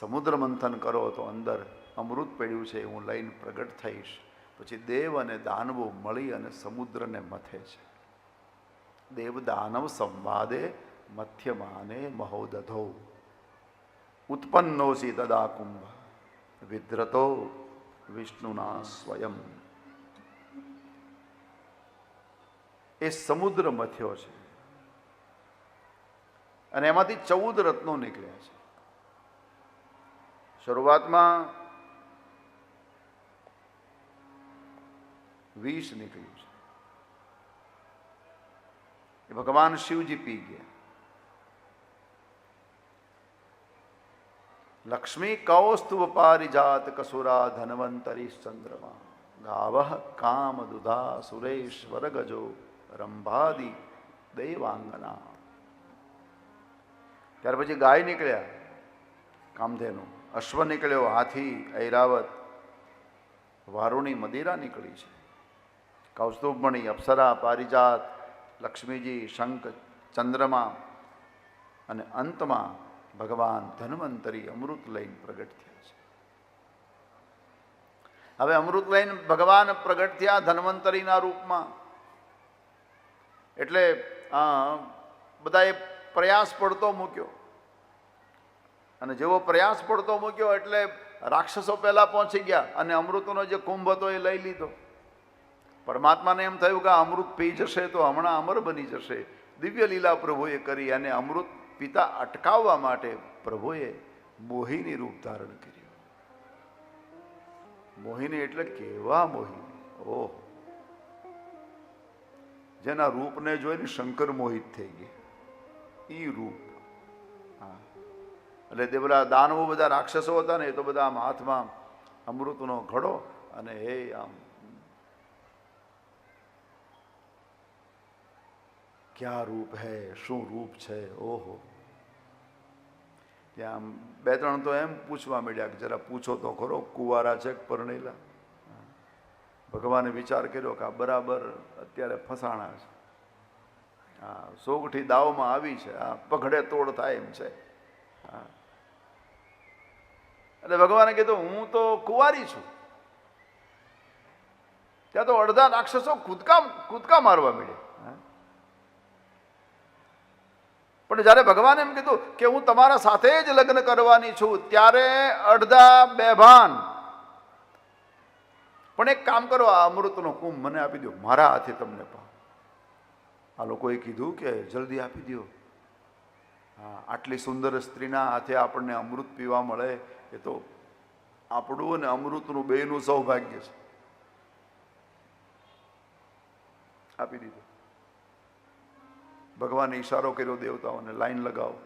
સમુદ્ર મંથન કરો તો અંદર અમૃત પડ્યું છે, હું લઈને પ્રગટ થઈશ. પછી દેવ અને દાનવો મળી અને સમુદ્રને મથે છે. દેવ દાનવ સંવાદે મથ્યમાને મહોદધો. ઉત્પન્નોસી તદા કુંભ, વિદ્રતો વિષ્ણુના સ્વયં. એ સમુદ્ર મથ્યો છે. અને એમાંથી ચૌદ રત્નો નીકળ્યા છે. શરૂઆતમાં વિષ નીકળ્યું છે એ ભગવાન શિવજી પી ગયા લક્ષ્મી કૌસ્તુભ પારિજાત કસુરા ધનવંતરી ચંદ્રમા ગાવ કામ દુધા સુરેશ્વર ગજો રંભાદી દૈવાંગના ત્યાર પછી ગાય નીકળ્યા કામધેનુ. અશ્વ નીકળ્યો, હાથી, ઐરાવત. વારુણી મદિરા નીકળી છે. કૌસ્તુભમણી, અપ્સરા, પારિજાત, લક્ષ્મીજી, શંખ, ચંદ્રમા અને અંતમાં ભગવાન ધન્વંતરી અમૃત લઈને પ્રગટ થયા છે. હવે અમૃત લઈને ભગવાન પ્રગટ થયા ધન્વંતરીના રૂપમાં. એટલે બધાએ પ્રયાસ પડતો મૂક્યો. અને જેવો પ્રયાસ પડતો મૂક્યો એટલે રાક્ષસો પહેલાં પહોંચી ગયા અને અમૃતનો જે કુંભ હતો એ લઈ લીધો. પરમાત્માને એમ થયું કે અમૃત પી જશે તો હમણાં અમર બની જશે. દિવ્ય લીલા પ્રભુએ કરી અને અમૃત પિતા અટકાવવા માટે પ્રભુએ મોહિની રૂપ ધારણ કર્યું. મોહિની એટલે કેવા મોહિની ઓહ. જેના રૂપને જોઈને શંકર મોહિત થઈ ગયા ઈ રૂપ. હા. એટલે તે બધા દાનવો બધા રાક્ષસો હતા ને, એ તો બધા આમ હાથમાં અમૃતનો ઘડો અને હે આમ ક્યાં રૂપ હે, શું રૂપ છે? ઓહો. ત્યાં આમ બે ત્રણ તો એમ પૂછવા માંડ્યા કે જરા પૂછો તો ખરો, કુવારા છે કે પરણેલા? ભગવાને વિચાર કર્યો કે આ બરાબર અત્યારે ફસાણા છે. હા સોગઠી દાવમાં આવી છે, આ પગડે તોડ થાય એમ છે. હા. એટલે ભગવાને કીધું હું તો કુંવારી છું. ત્યાં તો અડધા રાક્ષસો કૂદકા કૂદકા મારવા મળ્યા. પણ જ્યારે ભગવાને એમ કીધું કે હું તમારા સાથે જ લગ્ન કરવાની છું, ત્યારે અડધા બેભાન. પણ એક કામ કરો, આ અમૃતનો કુંભ મને આપી દો મારા હાથે તમને પાવ આ લોકોએ કીધું કે જલ્દી આપી દો હા, આટલી સુંદર સ્ત્રીના હાથે આપણને અમૃત પીવા મળે એ તો આપણું અને અમૃતનું બેનું સૌભાગ્ય છે. આપી દીધું. ભગવાને ઈશારો કર્યો દેવતાઓને, લાઈન લગાવો.